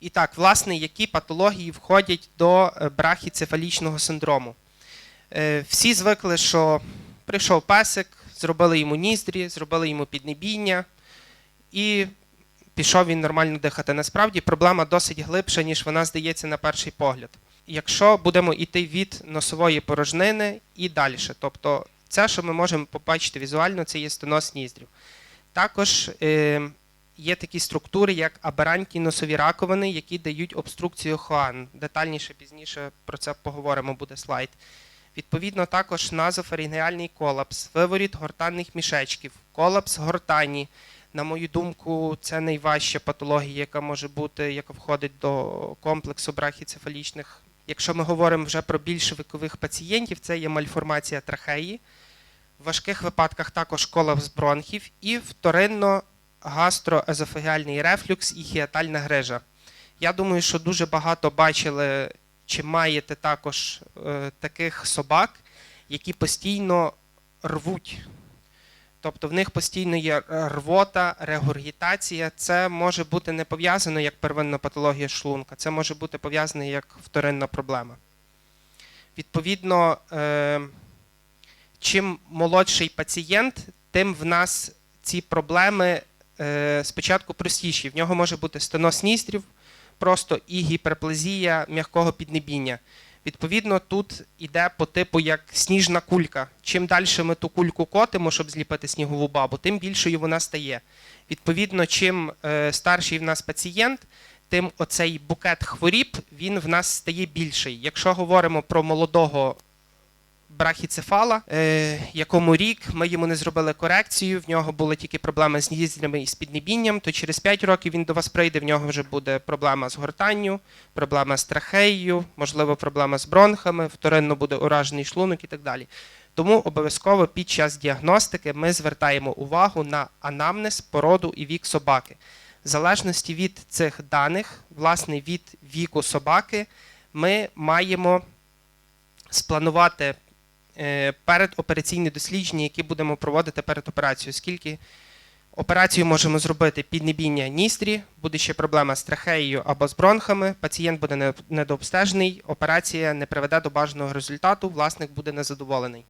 І так, власне, які патології входять до е, брахіцефалічного синдрому? Е, Всі звикли, що прийшов песик, зробили йому ніздрі, зробили йому піднебіння, і пішов він нормально дихати. Насправді проблема досить глибша, ніж вона здається на перший погляд. Якщо будемо йти від носової порожнини і далі, тобто це, що ми можемо побачити візуально, це є стеноз ніздрів. Також е, є такі структури, як аберантні носові раковини, які дають обструкцію хоан. Детальніше пізніше про це поговоримо, буде слайд. Відповідно, також назофарінгеальний колапс, виворіт гортанних мішечків, колапс гортані. На мою думку, це найважча патологія, яка може бути, яка входить до комплексу брахіцефалічних. Якщо ми говоримо вже про більш вікових пацієнтів, це є мальформація трахеї. В важких випадках також колапс бронхів і вторинно гастроезофагіальний рефлюкс і хіатальна грижа. Я думаю, що дуже багато бачили чи маєте також е, таких собак, які постійно рвуть. Тобто в них постійно є рвота, регургітація. Це може бути не пов'язано як первинна патологія шлунка, це може бути пов'язано як вторинна проблема. Відповідно, е, чим молодший пацієнт, тим в нас ці проблеми спочатку простіші. В нього може бути стеноз ніздрів, просто і гіперплазія м'якого піднебіння. Відповідно, тут іде по типу як сніжна кулька. Чим далі ми ту кульку котимо, щоб зліпити снігову бабу, тим більшою вона стає. Відповідно, чим е, старший в нас пацієнт, тим оцей букет хворіб він в нас стає більший. Якщо говоримо про молодого брахіцефала, е, якому рік ми йому не зробили корекцію, в нього були тільки проблеми з ніздрями і з піднебінням, то через 5 років він до вас прийде, в нього вже буде проблема з гортанню, проблема з трахеєю, можливо, проблема з бронхами, вторинно буде уражений шлунок і так далі. Тому обов'язково під час діагностики ми звертаємо увагу на анамнез, породу і вік собаки. В залежності від цих даних, власне, від віку собаки, ми маємо спланувати передопераційні дослідження, які будемо проводити перед операцією. Скільки операцію можемо зробити піднебіння ністрі, буде ще проблема з трахеєю або з бронхами, пацієнт буде не- недообстежений, операція не приведе до бажаного результату, власник буде незадоволений.